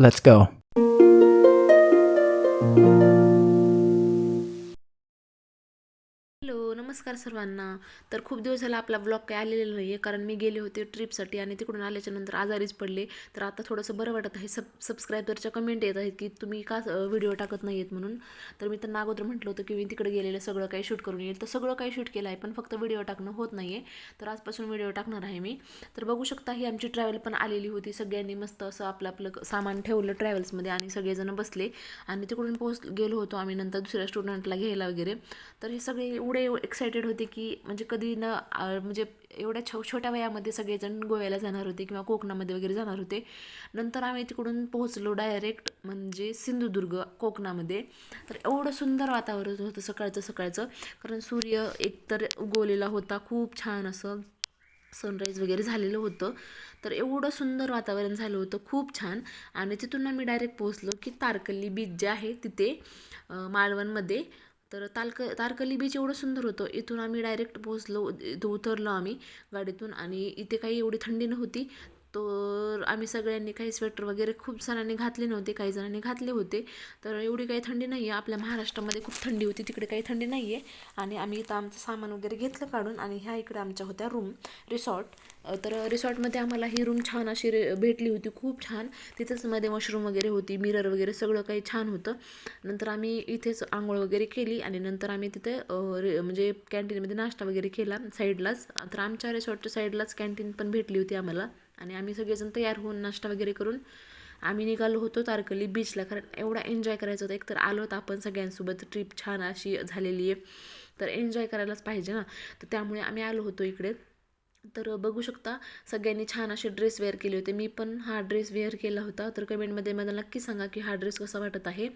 Let's go. नमस्कार सर्वांना. तर खूप दिवस झाला आपला ब्लॉग काही आलेला नाही आहे कारण मी गेले होते ट्रिपसाठी आणि तिकडून आल्याच्यानंतर आजारीच पडले. तर आता थोडंसं बरं वाटत आहे. सब सबस्क्रायबरच्या कमेंट येत आहेत की तुम्ही का व्हिडिओ टाकत नाही आहेत म्हणून. तर मी त्यांना अगोदर म्हटलं होतं की मी तिकडे गेलेलं सगळं काही शूट करून येईल. तर सगळं काही शूट केलं आहे पण फक्त व्हिडिओ टाकणं होत नाही आहे तर आजपासून व्हिडिओ टाकणार आहे मी. तर बघू शकता ही आमची ट्रॅव्हल पण आलेली होती. सगळ्यांनी मस्त असं आपलं आपलं सामान ठेवलं ट्रॅव्हल्समध्ये आणि सगळेजण बसले. आणि तिकडून पोहोच गेलो होतो आम्ही नंतर दुसऱ्या स्टुडंटला घ्यायला वगैरे. तर हे सगळे एवढे एक्सायटेड होते की म्हणजे कधी न म्हणजे एवढ्या छो छोट्या वयामध्ये सगळेजण गोव्याला जाणार होते किंवा कोकणामध्ये वगैरे जाणार होते. नंतर आम्ही तिकडून पोहोचलो डायरेक्ट म्हणजे सिंधुदुर्ग कोकणामध्ये. तर एवढं सुंदर वातावरण होतं सकाळचं सकाळचं. कारण सूर्य एकतर उगवलेला होता खूप छान असं सनराईज वगैरे झालेलं होतं. तर एवढं सुंदर वातावरण झालं होतं खूप छान. आणि तिथून आम्ही डायरेक्ट पोहोचलो की तारकल्ली बीच जे आहे तिथे मालवणमध्ये. तर तालक तारकली बीच एवढं सुंदर होतं. इथून आम्ही डायरेक्ट पोहोचलो उतरलो आम्ही गाडीतून आणि इथे काही एवढी थंडी नव्हती. तर आम्ही सगळ्यांनी काही स्वेटर वगैरे खूप जणांनी घातले नव्हते काही जणांनी घातले होते. तर एवढी काही थंडी नाही आहे आपल्या महाराष्ट्रामध्ये खूप थंडी होती तिकडे काही थंडी नाही आहे आणि आम्ही इथं आमचं सामान वगैरे घेतलं काढून आणि ह्या इकडे आमच्या होत्या रूम रिसॉर्ट तर रिसॉर्टमध्ये आम्हाला ही रूम छान अशी रे भेटली होती खूप छान. तिथंच मध्ये मशरूम वगैरे होती मिरर वगैरे सगळं काही छान होतं. नंतर आम्ही इथेच आंघोळ वगैरे केली आणि नंतर आम्ही तिथे रे म्हणजे कॅन्टीनमध्ये नाश्ता वगैरे केला साईडलाच तर आमच्या रिसॉर्टच्या साईडलाच कॅन्टीन पण भेटली होती आम्हाला. आणि आम्ही सगळेजण तयार होऊन नाश्ता वगैरे करून आम्ही निघालो होतो तारकली बीचला कारण एवढा एन्जॉय करायचा होता. एकतर आलो होतो आपण सगळ्यांसोबत. ट्रिप छान अशी झालेली आहे. तर एन्जॉय करायलाच पाहिजे ना. तर त्यामुळे आम्ही आलो होतो इकडे. तर बघू शकता सगळ्यांनी छान असे ड्रेस वेअर केले होते. मी पण हा ड्रेस वेअर केला होता. तर कमेंटमध्ये मला नक्की सांगा की हा ड्रेस कसा वाटत आहे.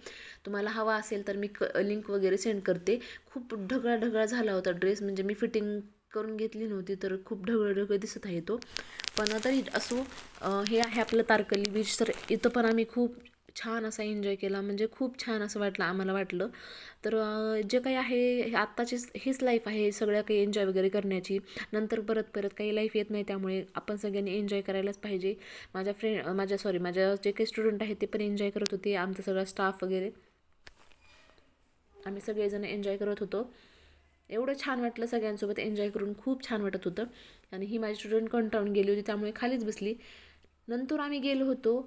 तुम्हाला हवा असेल तर मी क लिंक वगैरे सेंड करते. खूप ढगळा ढगळा झाला होता ड्रेस म्हणजे मी फिटिंग करून घेतली नव्हती तर खूप ढगळढग ढगळ दिसत आहे तो. पण तरी असो हे आहे आपलं तारकली बीच तर इथं पण आम्ही खूप छान असा एन्जॉय केला. म्हणजे खूप छान असं वाटलं आम्हाला वाटलं. तर जे काही आहे हे आत्ताचीच हीच लाईफ आहे सगळ्या काही एन्जॉय वगैरे करण्याची. नंतर परत परत काही लाईफ येत नाही त्यामुळे आपण सगळ्यांनी एन्जॉय करायलाच पाहिजे. माझ्या फ्रेंड माझ्या सॉरी माझ्या जे काही स्टुडंट आहेत ते पण एन्जॉय करत होते आमचा सगळा स्टाफ वगैरे. आम्ही सगळेजण एन्जॉय करत होतो. एवढं छान वाटलं सगळ्यांसोबत. एन्जॉय करून खूप छान वाटत होतं. आणि ही माझी स्टुडंट कंटाळून गेली होती त्यामुळे खालीच बसली. नंतर आम्ही गेलो होतो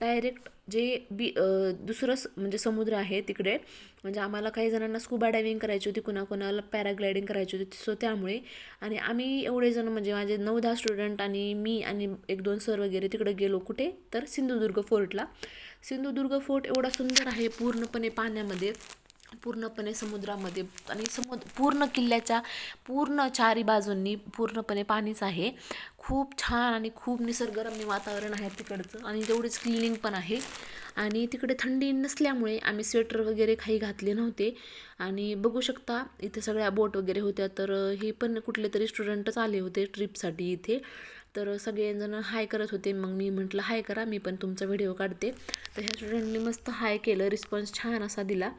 डायरेक्ट जे बी दुसरं स- म्हणजे समुद्र आहे तिकडे. म्हणजे आम्हाला काही जणांना स्कूबा डायविंग करायची होती कुणाकुणाला पॅराग्लायडिंग करायची होती. सो त्यामुळे. आणि आम्ही एवढे जण म्हणजे माझे नऊ दहा स्टुडंट आणि मी आणि एक दोन सर वगैरे तिकडे गेलो कुठे? तर सिंधुदुर्ग फोर्टला सिंधुदुर्ग फोर्ट एवढा सुंदर आहे पूर्णपणे पाण्यामध्ये. पूर्णपणे समुद्रामध्ये आणि समुद्र पूर्ण किल्ल्याच्या पूर्ण चारी बाजूंनी पूर्णपणे पाणीच आहे. खूप छान आणि खूप निसर्गरम्य वातावरण आहे तिकडचं आणि तेवढीच क्लिनिंग पण आहे. आणि तिकडे थंडी नसल्यामुळे आम्ही स्वेटर वगैरे काही घातले नव्हते. आणि बघू शकता इथे सगळ्या बोट वगैरे होत्या तर हे पण कुठले तरी स्टुडंटच आले होते ट्रिपसाठी इथे. तर सगळेजण हाय करत होते. मग मी म्हटलं हाय करा मी पण तुमचा व्हिडिओ काढते. तर ह्या स्टुडंटने मस्त हाय केलं रिस्पॉन्स छान असा दिला.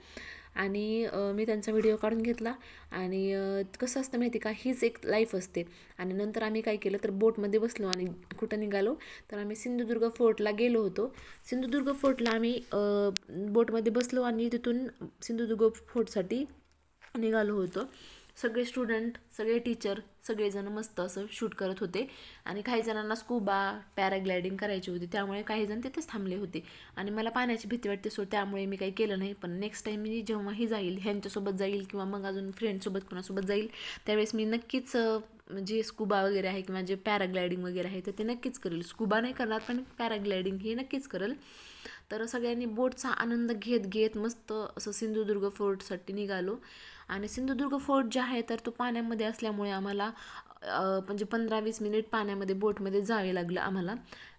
आणि मी त्यांचा व्हिडिओ काढून घेतला आणि कसं असतं माहिती का हीच एक लाईफ असते. आणि नंतर आम्ही काय केलं तर बोटमध्ये बसलो आणि कुठं निघालो तर आम्ही सिंधुदुर्ग फोर्टला गेलो होतो. सिंधुदुर्ग फोर्टला आम्ही बोटमध्ये बसलो आणि तिथून सिंधुदुर्ग फोर्टसाठी निघालो होतो. सगळे स्टुडंट सगळे टीचर सगळेजण मस्त असं शूट करत होते. आणि काही जणांना स्कूबा पॅराग्लायडिंग करायची होती. त्यामुळे काही जण तिथेच थांबले होते. आणि मला पाण्याची भीती वाटते सो त्यामुळे मी काही केलं नाही. पण नेक्स्ट टाईम मी जेव्हाही जाईल ह्यांच्यासोबत जाईल किंवा मग अजून फ्रेंडसोबत कोणासोबत जाईल त्यावेळेस मी नक्कीच जे स्कूबा वगैरे आहे किंवा जे पॅराग्लायडिंग वगैरे आहे तर ते नक्कीच करेल. स्कूबा नाही करणार पण पॅराग्लायडिंग हे नक्कीच करेल. तर सगळ्यांनी बोटचा आनंद घेत घेत मस्त असं सिंधुदुर्ग फोर्टसाठी निघालो. आणि सिंधुदुर्ग फोर्ट जे आहे तर तो पाण्यामध्ये असल्यामुळे आम्हाला म्हणजे पंधरा वीस मिनिट पाण्यामध्ये बोटमध्ये जावे लागलं आम्हाला.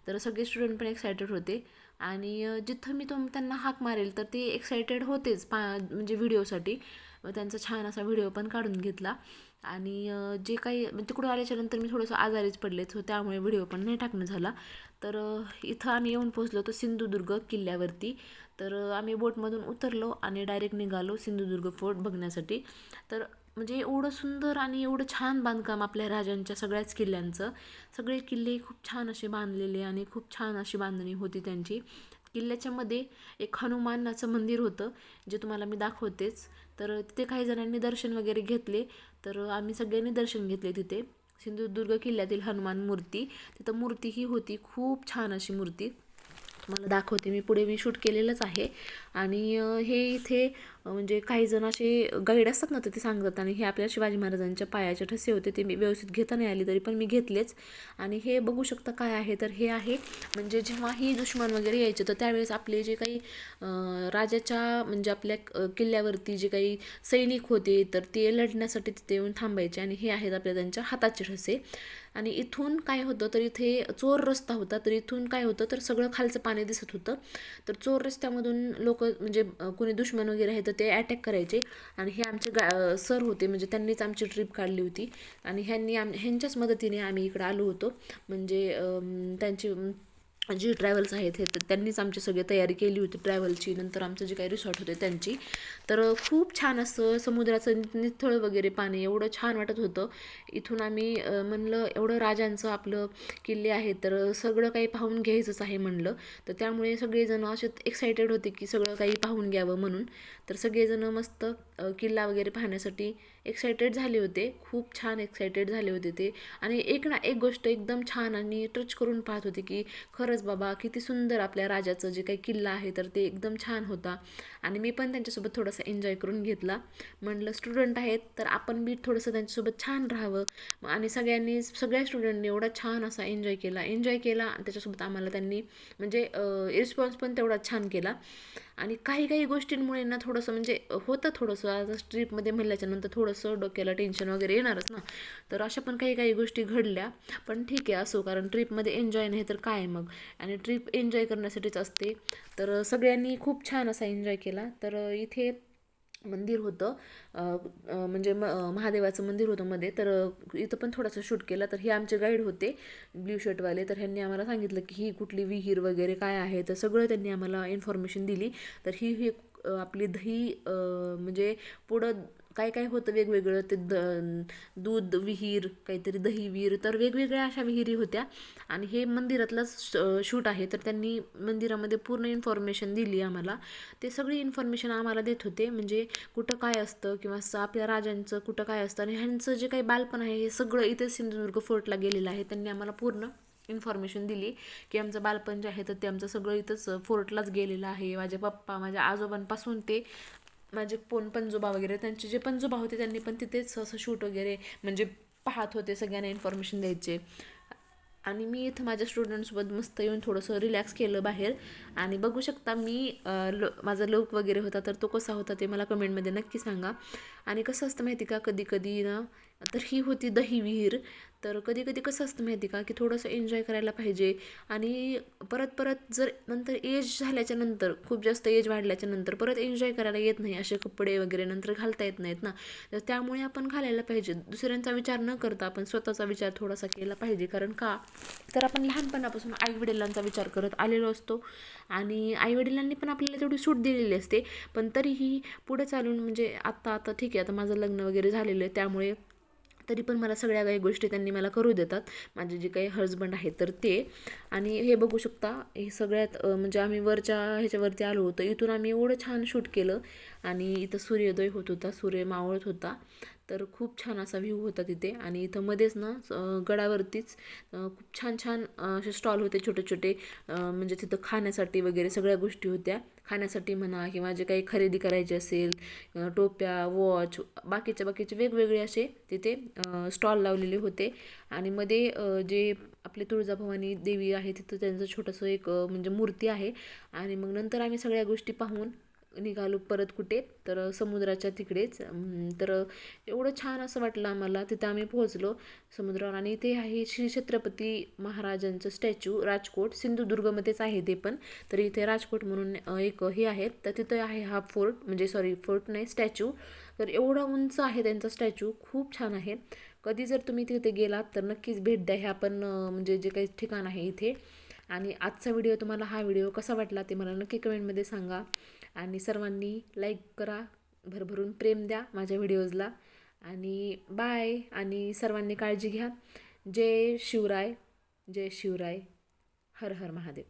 तर सगळे स्टुडंट पण एक्सायटेड होते. आणि जिथं मी तो त्यांना हाक मारेल तर ते एक्सायटेड होतेच पा म्हणजे व्हिडिओसाठी मग त्यांचा छान असा व्हिडिओ पण काढून घेतला. आणि जे काही म्हणजे तिकडून आल्याच्यानंतर मी थोडंसं आजारीच पडले सो त्यामुळे व्हिडिओ पण नाही टाकणं झाला. तर इथं आम्ही येऊन पोचलो होतो सिंधुदुर्ग किल्ल्यावरती. तर आम्ही बोटमधून उतरलो आणि डायरेक्ट निघालो सिंधुदुर्ग फोर्ट बघण्यासाठी. तर म्हणजे एवढं सुंदर आणि एवढं छान बांधकाम आपल्या राजांच्या सगळ्याच किल्ल्यांचं. सगळे किल्ले खूप छान असे बांधलेले आणि खूप छान अशी बांधणी होती त्यांची. किल्ल्याच्या मध्ये एक हनुमानाचं मंदिर होतं जे तुम्हाला मी दाखवतेच. तर तिथे काही जणांनी दर्शन वगैरे घेतले तर आम्ही सगळ्यांनी दर्शन घेतले तिथे. सिंधुदुर्ग किल्ल्यातील हनुमान मूर्ती तिथं मूर्ती ही होती खूप छान अशी मूर्ती. तुम्हाला दाखवते. मी पुढे मी शूट केलेलंच आहे. आणि हे इथे म्हणजे काही जण असे गाईड असतात ना तर ते सांगतात. आणि हे आपल्या शिवाजी महाराजांच्या पायाचे ठसे होते. ते मी व्यवस्थित घेता नाही आली तरी पण मी घेतलेच. आणि हे बघू शकता काय आहे. तर हे आहे म्हणजे जेव्हा ही दुश्मन वगैरे यायचे तर त्यावेळेस आपले जे काही राजाच्या म्हणजे आपल्या किल्ल्यावरती जे काही सैनिक होते तर ते लढण्यासाठी तिथे येऊन थांबायचे. आणि हे आहेत आपल्या त्यांच्या हाताचे ठसे. आणि इथून काय होतं तर इथे चोर रस्ता होता तर इथून काय होतं तर सगळं खालचं पाणी दिसत होतं. तर चोर रस्त्यामधून लोक म्हणजे कुणी कोणी दुश्मन वगैरे आहे तर ते अटॅक करायचे. आणि हे आमचे गा सर होते म्हणजे त्यांनीच आमची ट्रिप काढली होती. आणि ह्यांनी आम ह्यांच्याच मदतीने आम्ही इकडं आलो होतो. म्हणजे त्यांची जी ट्रॅव्हल्स आहेत हे तर त्यांनीच आमची सगळी तयारी केली होती ट्रॅव्हलची नंतर आमचं जे काही रिसॉर्ट होते त्यांची. तर खूप छान असं समुद्राचं निथळ वगैरे पाणी एवढं छान वाटत होतं. इथून आम्ही म्हणलं एवढं राजांचं आपलं किल्ले आहे तर सगळं काही पाहून घ्यायचंच आहे म्हणलं. तर त्यामुळे सगळेजण असे एक्सायटेड होते की सगळं काही पाहून घ्यावं म्हणून. तर सगळेजण मस्त किल्ला वगैरे पाहण्यासाठी एक्सायटेड झाले होते. खूप छान एक्सायटेड झाले होते ते. आणि एक ना एक गोष्ट एकदम छान आणि टच करून पाहत होते की खरंच बाबा किती सुंदर आपल्या राजाचं जे काही किल्ला आहे तर ते एकदम छान होता. आणि मी पण त्यांच्यासोबत थोडासा एन्जॉय करून घेतला. म्हणलं स्टुडंट आहेत तर आपण बी थोडंसं त्यांच्यासोबत छान राहावं. आणि सगळ्यांनी सगळ्या स्टुडंटनी एवढा छान असा एन्जॉय केला. एन्जॉय केला आणि त्याच्यासोबत आम्हाला त्यांनी म्हणजे रिस्पॉन्स पण तेवढा छान केला. आणि काही काही गोष्टींमुळे ना थोडंसं म्हणजे होतं थोडंसं. आता ट्रीपमध्ये म्हणल्याच्या नंतर थोडंसं डोक्याला टेन्शन वगैरे येणारच ना. तर अशा पण काही काही गोष्टी घडल्या. पण ठीक आहे असो कारण ट्रीपमध्ये एन्जॉय नाही तर काय मग? आणि ट्रीप एन्जॉय करण्यासाठीच असते. तर सगळ्यांनी खूप छान असा एन्जॉय केला. तर इथे मंदिर होतं. म्हणजे म महादेवाचं मंदिर होतं मध्ये. तर इथं पण थोडंसं शूट केला. तर हे आमचे गाईड होते ब्ल्यू शर्टवाले. तर ह्यांनी आम्हाला सांगितलं की ही कुठली विहीर वगैरे काय आहे. तर सगळं त्यांनी आम्हाला इन्फॉर्मेशन दिली. तर ही ही आपली दही म्हणजे पुढं काय काय होतं वेगवेगळं? ते द दूध विहीर काहीतरी दही विहीर तर वेगवेगळ्या अशा विहिरी होत्या. आणि हे मंदिरातलंच शूट आहे तर त्यांनी मंदिरामध्ये पूर्ण इन्फॉर्मेशन दिली आम्हाला. ते सगळी इन्फॉर्मेशन आम्हाला देत होते म्हणजे कुठं काय असतं किंवा स- आपल्या राजांचं कुठं काय असतं आणि ह्यांचं जे काही बालपण आहे हे सगळं इथे सिंधुदुर्ग फोर्टला गेलेलं आहे. त्यांनी आम्हाला पूर्ण इन्फॉर्मेशन दिली की आमचं बालपण जे आहे तर ते आमचं सगळं इथंच फोर्टलाच गेलेलं आहे. माझे पप्पा माझ्या आजोबांपासून ते माझे पोन पणजोबा वगैरे त्यांचे जे पणजोबा होते त्यांनी पण तिथेच असं शूट वगैरे म्हणजे पाहत होते सगळ्यांना इन्फॉर्मेशन द्यायचे. आणि मी इथं माझ्या स्टुडंटसोबत मस्त येऊन थोडंसं रिलॅक्स केलं बाहेर. आणि बघू शकता मी लो माझा लुक वगैरे होता तर तो कसा होता ते मला कमेंटमध्ये नक्की सांगा. आणि कसं असतं माहिती का कधी कधी ना तर ही होती दही विहीर. तर कधी कधी कसं असतं माहिती का की थोडंसं एन्जॉय करायला पाहिजे. आणि परत परत जर नंतर एज झाल्याच्यानंतर खूप जास्त एज वाढल्याच्या नंतर परत एन्जॉय करायला येत नाही असे कपडे वगैरे नंतर घालता येत नाहीत ना. तर त्यामुळे आपण घालायला पाहिजे. दुसऱ्यांचा विचार न करता आपण स्वतःचा विचार थोडासा केला पाहिजे. कारण का तर आपण लहानपणापासून आईवडिलांचा विचार करत आलेलो असतो. आणि आईवडिलांनी पण आपल्याला तेवढी सूट दिलेली असते. पण तरीही पुढे चालून म्हणजे आत्ता आता ठीक आहे. की आता माझं लग्न वगैरे झालेलं आहे त्यामुळे तरी पण मला सगळ्या काही गोष्टी त्यांनी मला करू देतात. माझे जे काही हजबंड आहेत तर ते. आणि हे बघू शकता हे सगळ्यात म्हणजे आम्ही वरच्या ह्याच्यावरती आलो होतो. इथून आम्ही एवढं छान शूट केलं. आणि इथं सूर्योदय होत होता सूर्य मावळत होता. तर खूप छान असा व्ह्यू होता तिथे. आणि इथं मध्येच ना गडावरतीच खूप छान छान असे स्टॉल होते छोटे छोटे म्हणजे तिथं खाण्यासाठी वगैरे सगळ्या गोष्टी होत्या. खाण्यासाठी म्हणा किंवा जे काही खरेदी करायची असेल टोप्या वॉच बाकीचे बाकीचे वेगवेगळे असे तिथे स्टॉल लावलेले होते. आणि मध्ये जे आपले तुळजाभवानी देवी आहे तिथं त्यांचं छोटंसं एक म्हणजे मूर्ती आहे. आणि मग नंतर आम्ही सगळ्या गोष्टी पाहून निघालो परत कुठे? तर समुद्राच्या तिकडेच. तर एवढं छान असं वाटलं आम्हाला. तिथं आम्ही पोहोचलो समुद्रावर आणि ते आहे श्री छत्रपती महाराजांचं स्टॅच्यू. राजकोट सिंधुदुर्गमध्येच आहे ते पण. तर इथे राजकोट म्हणून एक हे आहे. तर तिथं आहे हा फोर्ट. म्हणजे सॉरी फोर्ट नाही स्टॅच्यू. तर एवढा उंच आहे त्यांचा स्टॅच्यू. खूप छान आहे. कधी जर तुम्ही तिथे गेलात तर नक्कीच भेट द्या. हे आपण म्हणजे जे काही ठिकाण आहे इथे. आणि आजचा व्हिडिओ तुम्हाला हा व्हिडिओ कसा वाटला ते मला नक्की कमेंटमध्ये सांगा. आणि सर्वांनी लाईक करा भरभरून प्रेम द्या माझ्या व्हिडिओजला आणि बाय आणि सर्वांनी काळजी घ्या. जय शिवराय जय शिवराय हर हर महादेव.